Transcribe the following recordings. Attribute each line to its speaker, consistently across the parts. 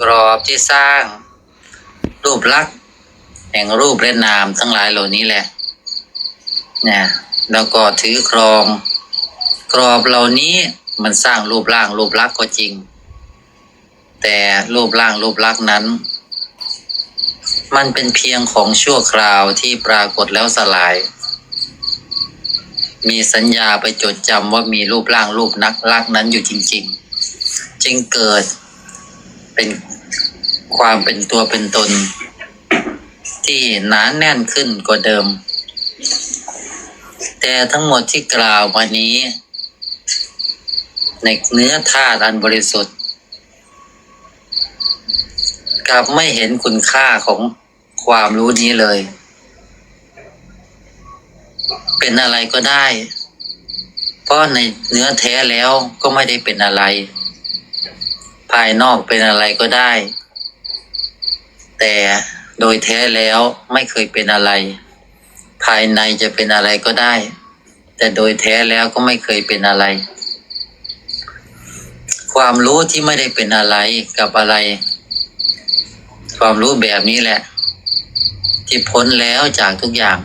Speaker 1: กรอบที่สร้าง รูปลักษณ์แห่งรูปและนามทั้งหลายเหล่านี้แหละเนี่ยแล้วก็ถือครอง กรอบเหล่านี้มันสร้างรูปร่างรูปลักษณ์ก็จริง แต่รูปร่างรูปลักษณ์นั้น มันเป็นเพียงของชั่วคราวที่ปรากฏแล้วสลาย มีสัญญาไปจดจำว่ามีรูปร่างรูปนักลักษณ์นั้นอยู่จริง ๆ จึงเกิดเป็นความเป็นตัวเป็นตน ที่หนานแน่นขึ้นกว่าเดิม แต่ทั้งหมดที่กล่าวมานี้ ในเนื้อธาตุอันบริสุทธิ์ กลับไม่เห็นคุณค่าของความรู้นี้เลย เป็นอะไรก็ได้ เพราะในเนื้อแท้แล้วก็ไม่ได้เป็นอะไร ภายนอกเป็นอะไรก็ได้ แต่โดยแท้แล้วไม่เคยเป็นอะไร ภายในจะเป็นอะไรก็ได้ แต่โดยแท้แล้วก็ไม่เคยเป็นอะไร ความรู้ที่ไม่ได้เป็นอะไรกับอะไร ความรู้แบบนี้แหละ ที่พ้นแล้วจากทุกอย่าง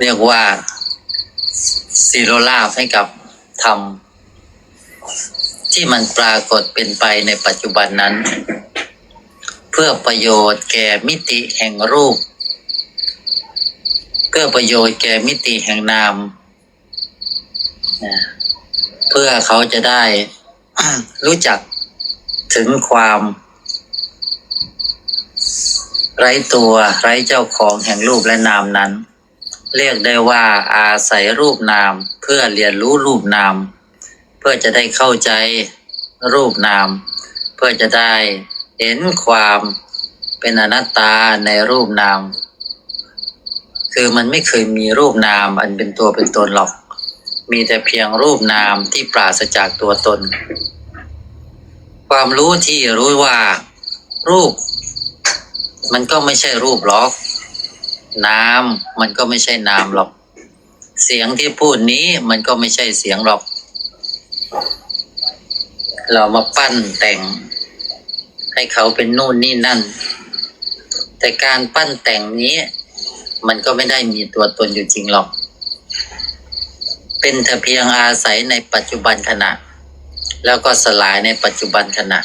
Speaker 1: เรียกว่าสิโรลาภให้กับธรรมที่มันปรากฏเป็นไปในปัจจุบันนั้น เพื่อประโยชน์แก่มิติแห่งรูป เพื่อประโยชน์แก่มิติแห่งนาม นะเพื่อเขาจะได้รู้จักถึงความ ไร้ตัวไร้เจ้าของแห่งรูปและนามนั้น เรียกได้ว่าอาศัยรูปนามเพื่อเรียนรู้รูปนาม เพื่อจะได้เข้าใจรูปนาม เพื่อจะได้เห็นความเป็นอนัตตาในรูปนาม คือมันไม่เคยมีรูปนามอันเป็นตัวเป็นตนหรอก มีแต่เพียงรูปนามที่ปราศจากตัวตน ความรู้ที่รู้ว่า รูป มันก็ไม่ใช่รูปหรอก น้ำมันก็ไม่ใช่น้ำหรอก เสียงที่พูดนี้มันก็ไม่ใช่เสียงหรอก เรามาปั้นแต่ง ให้เขาเป็นนู่นนี่นั่น แต่การปั้นแต่งนี้ มันก็ไม่ได้มีตัวตนอยู่จริงหรอก เป็นเพียงอาศัยในปัจจุบันขณะ แล้วก็สลายในปัจจุบันขณะ